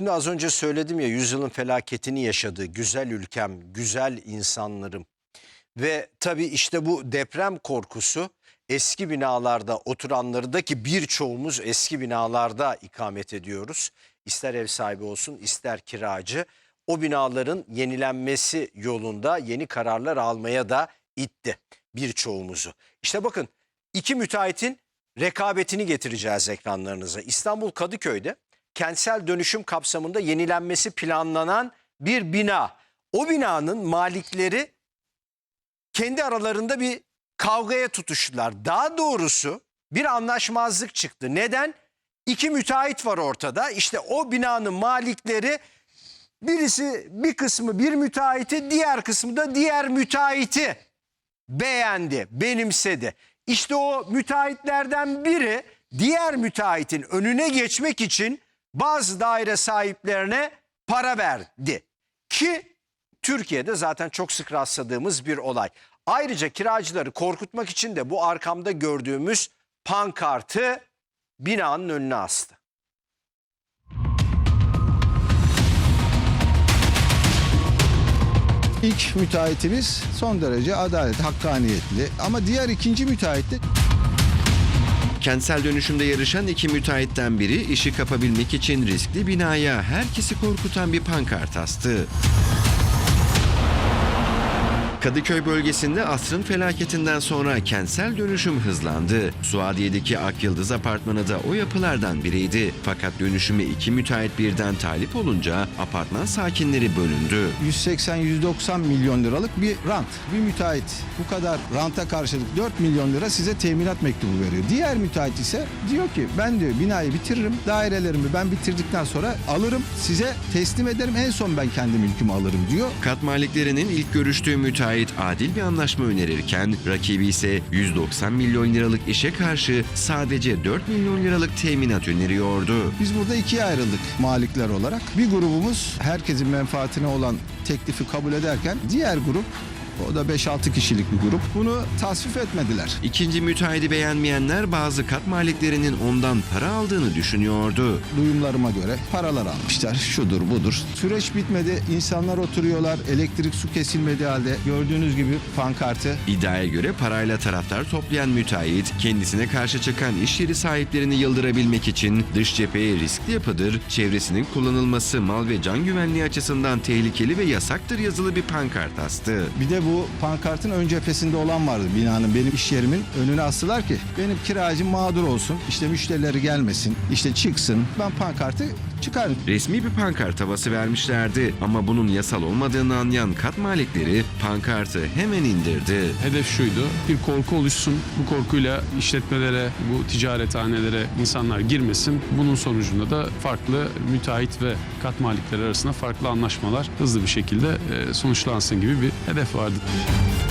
Şimdi az önce söyledim ya yüzyılın felaketini yaşadığı güzel ülkem, güzel insanlarım. Ve tabii işte bu deprem korkusu eski binalarda oturanları da ki birçoğumuz eski binalarda ikamet ediyoruz. İster ev sahibi olsun ister kiracı o binaların yenilenmesi yolunda yeni kararlar almaya da itti birçoğumuzu. İşte bakın iki müteahhitin rekabetini getireceğiz ekranlarınıza. İstanbul Kadıköy'de kentsel dönüşüm kapsamında yenilenmesi planlanan bir bina. O binanın malikleri kendi aralarında bir kavgaya tutuştular. Daha doğrusu bir anlaşmazlık çıktı. Neden? İki müteahhit var ortada. İşte o binanın malikleri birisi bir kısmı bir müteahhiti diğer kısmı da diğer müteahhiti beğendi, benimsedi. İşte o müteahhitlerden biri diğer müteahhitin önüne geçmek için bazı daire sahiplerine para verdi. Ki Türkiye'de zaten çok sık rastladığımız bir olay. Ayrıca kiracıları korkutmak için de bu arkamda gördüğümüz pankartı binanın önüne astı. İlk müteahhitimiz son derece adalet, hakkaniyetli ama diğer ikinci müteahhit de Kentsel dönüşümde yarışan iki müteahhitten biri işi kapabilmek için riskli binaya herkesi korkutan bir pankart astı. Kadıköy bölgesinde asrın felaketinden sonra kentsel dönüşüm hızlandı. Suadiye'deki Akyıldız apartmanı da o yapılardan biriydi. Fakat dönüşüme iki müteahhit birden talip olunca apartman sakinleri bölündü. 180-190 milyon liralık bir rant. Bir müteahhit bu kadar ranta karşılık 4 milyon lira size teminat mektubu veriyor. Diğer müteahhit ise diyor ki ben diyor binayı bitiririm, dairelerimi ben bitirdikten sonra alırım, size teslim ederim, en son ben kendi mülkümü alırım diyor. Kat maliklerinin ilk görüştüğü müteahhit adil bir anlaşma önerirken rakibi ise 190 milyon liralık işe karşı sadece 4 milyon liralık teminat öneriyordu. Biz burada ikiye ayrıldık malikler olarak. Bir grubumuz herkesin menfaatine olan teklifi kabul ederken diğer grup o da 5-6 kişilik bir grup. Bunu tasvip etmediler. İkinci müteahhidi beğenmeyenler bazı kat maliklerinin ondan para aldığını düşünüyordu. Duyumlarıma göre paralar almışlar. Şudur budur. Süreç bitmedi. İnsanlar oturuyorlar. Elektrik su kesilmedi halde. Gördüğünüz gibi pankartı İddiaya göre parayla taraftar toplayan müteahhit kendisine karşı çıkan iş yeri sahiplerini yıldırabilmek için dış cepheye riskli yapıdır, çevresinin kullanılması mal ve can güvenliği açısından tehlikeli ve yasaktır yazılı bir pankart astı. Bir de bu pankartın ön cephesinde olan vardı binanın benim iş yerimin önüne astılar ki benim kiracım mağdur olsun işte müşterileri gelmesin işte çıksın ben pankartı çıkarım. Resmi bir pankart havası vermişlerdi ama bunun yasal olmadığını anlayan kat malikleri pankartı hemen indirdi. Hedef şuydu, bir korku oluşsun. Bu korkuyla işletmelere, bu ticarethanelere insanlar girmesin. Bunun sonucunda da farklı müteahhit ve kat malikleri arasında farklı anlaşmalar hızlı bir şekilde e, sonuçlansın gibi bir hedef vardı. あ!